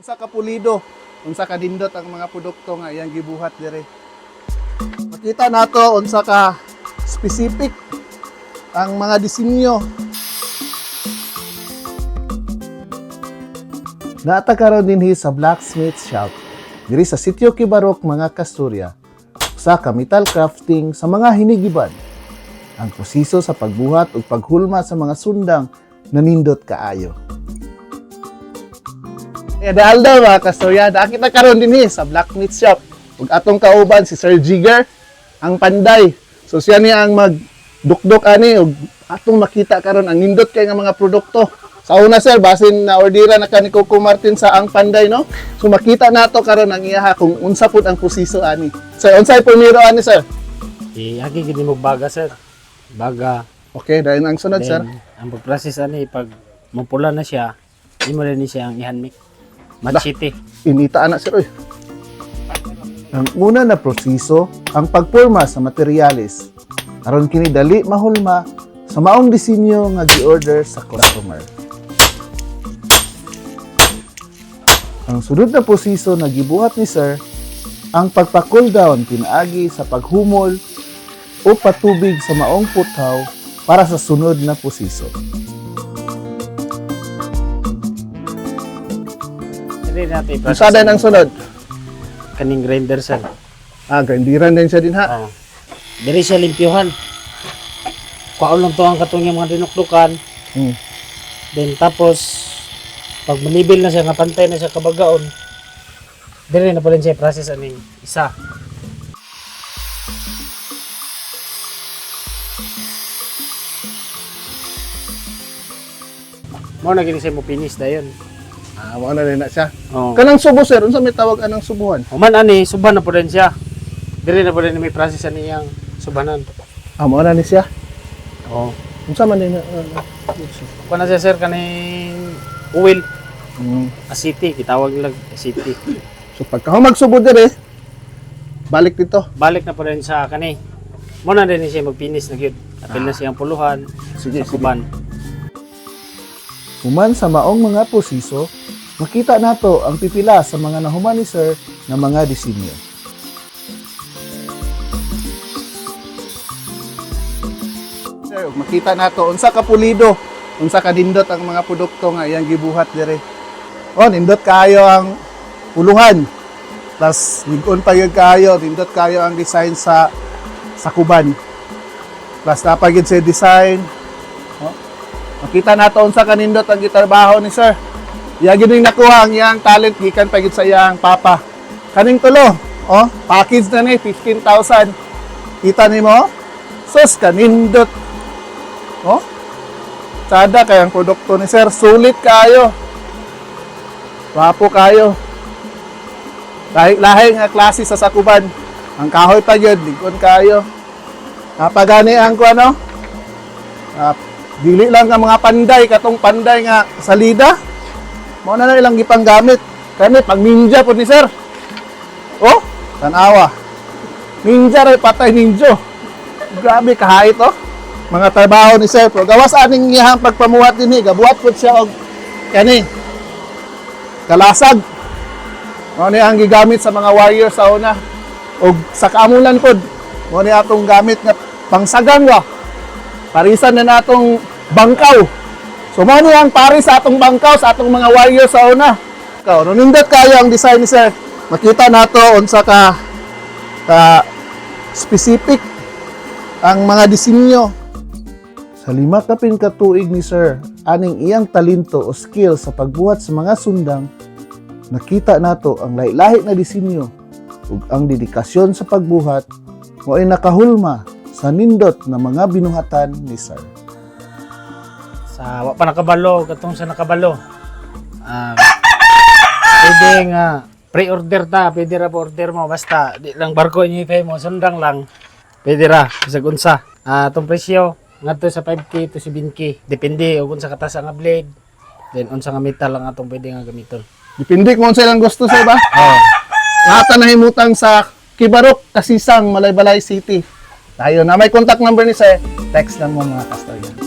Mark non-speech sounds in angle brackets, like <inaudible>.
Unsa ka pulido, unsa ka dindot ang mga produkto nga iyang gibuhat dire. Makita nato unsa ka specific ang mga disenyo. Naata karon dinhi sa blacksmith shop diri sa Sitio Kibarok mga Kasturya sa ka metal crafting sa mga hinigiban ang proseso sa pagbuhat ug paghulma sa mga sundang nanindot kaayo. Eh, dahil daw mga kastorya, nakita karon din eh, sa blacksmith shop. Ug atong kauban si Sir Jigger, ang panday. So siya niya ang magdukdok ani ug atong makita karon ang nindot kay nga mga produkto. Sa una sir, basin na ordera na kani Coco Martin sa ang panday no. So makita nato karon ang iyaha kung unsa pud ang proseso ani. Sir, unsay primero ani sir? Iagi gini mo baga sir. Baga. Okay, dahil ang sunod sir. Then, ang pag-process ani pag mapula na siya, di mo rin siya ang ihanmik. Machete. Inita na sir oy. Ang una na proseso ang pagporma sa materyales. Aron kini dali mahulma sa maong disenyo nga gi-order sa customer. Ang sunod na proseso na gibuhat ni sir ang pagpa-cool down pinaagi sa paghumol o patubig sa maong puthaw para sa sunod na natin Unsa din ang sunod? kaning grinder sir. Ah, grindiran din siya din ha. Ah. Diri siya limpyuhan. Kuaon lang to ang katong yung mga dinukdukan. Hmm. Then tapos pag manibil na siya nga pantay na siya kabagaon. Diri na pala siya process aning isa. Mo na gini siya mo finish dayon. Ah, mao na na siya. Oh. Kanang subo sir, unsa may tawag anang subuhan? Human ani suban na po rin siya. Diri na po rin may process ani yang subanan. Ah, mao na ni siya. Oh. Unsa man din na uh, Kuna siya sir kaning oil mm. asiti gitawag nila asiti. <coughs> So pagka magsubo dire, balik dito. Balik na po rin sa kani. Mo na din siya magpinis na gyud. Apil na siyang puluhan Sige, sa kuban. Human sa maong mga posiso, makita nato ang pipila sa mga nahuman ni sir mga disenyo. Sir, makita nato unsa ka pulido, unsa ka dindot ang mga produkto nga iyang gibuhat dire. Oh, nindot kayo ang puluhan. Plus, ligon pa yun kayo, nindot kayo ang design sa sa kuban. Plus, napagid sa design. Makita nato unsa kanindot ang gitrabaho ni sir. Iya gid ning nakuha ang iyang talent gikan pa gid sa iyang papa. Kaning tulo, oh, package na ni 15,000. Kita nimo? Sus kanindot. Oh. Sada kay ang produkto ni sir sulit kayo. Wapo kayo. Lahi, lahi nga klase sa sakuban. Ang kahoy pa yun, ligon kayo. Napagani ang ko ano? Dili lang ang mga panday katong panday nga salida. Mo na lang ilang gipang gamit kani pag ninja po ni sir. Oh tanawa. Ninja ray patay ninjo. Grabe kahait oh. Mga trabaho ni sir. Pero gawas aning iyang pagpamuhat dinhi gabuhat pud siya og kani kalasag. Mo ni ang gigamit sa mga warrior sa una. Og sa kaamulan pod mo ni atong gamit nga pangsagan wa parisan na natong bangkaw. So mo ni ang paris sa atong bangkaw sa atong mga warrior sa una. Ikaw, nunindot kayo ang design ni sir. Makita nato unsa ka ka specific ang mga disenyo. Sa lima ka tuig ni sir, aning iyang talento o skill sa pagbuhat sa mga sundang, nakita nato ang lahi-lahi na disenyo ug ang dedikasyon sa pagbuhat mo ay nakahulma sa nindot na mga binuhatan ni sir. Sa wa pa nakabalo katong sa nakabalo. Ah pwede nga pre-order ta, pwede ra order mo basta di lang barko niyo pay mo sundang lang. Pwede ra bisag unsa. Ah tong presyo ngadto sa 5k to 7k depende og unsa katas nga blade. Then unsa nga metal lang atong pwede nga gamiton. Depende kung ano silang gusto sa iba. Oh. Lahat na himutang sa Kibarok, Kasisang, Malaybalay City. Tayo na may contact number ni sir. Text lang mo mga customer.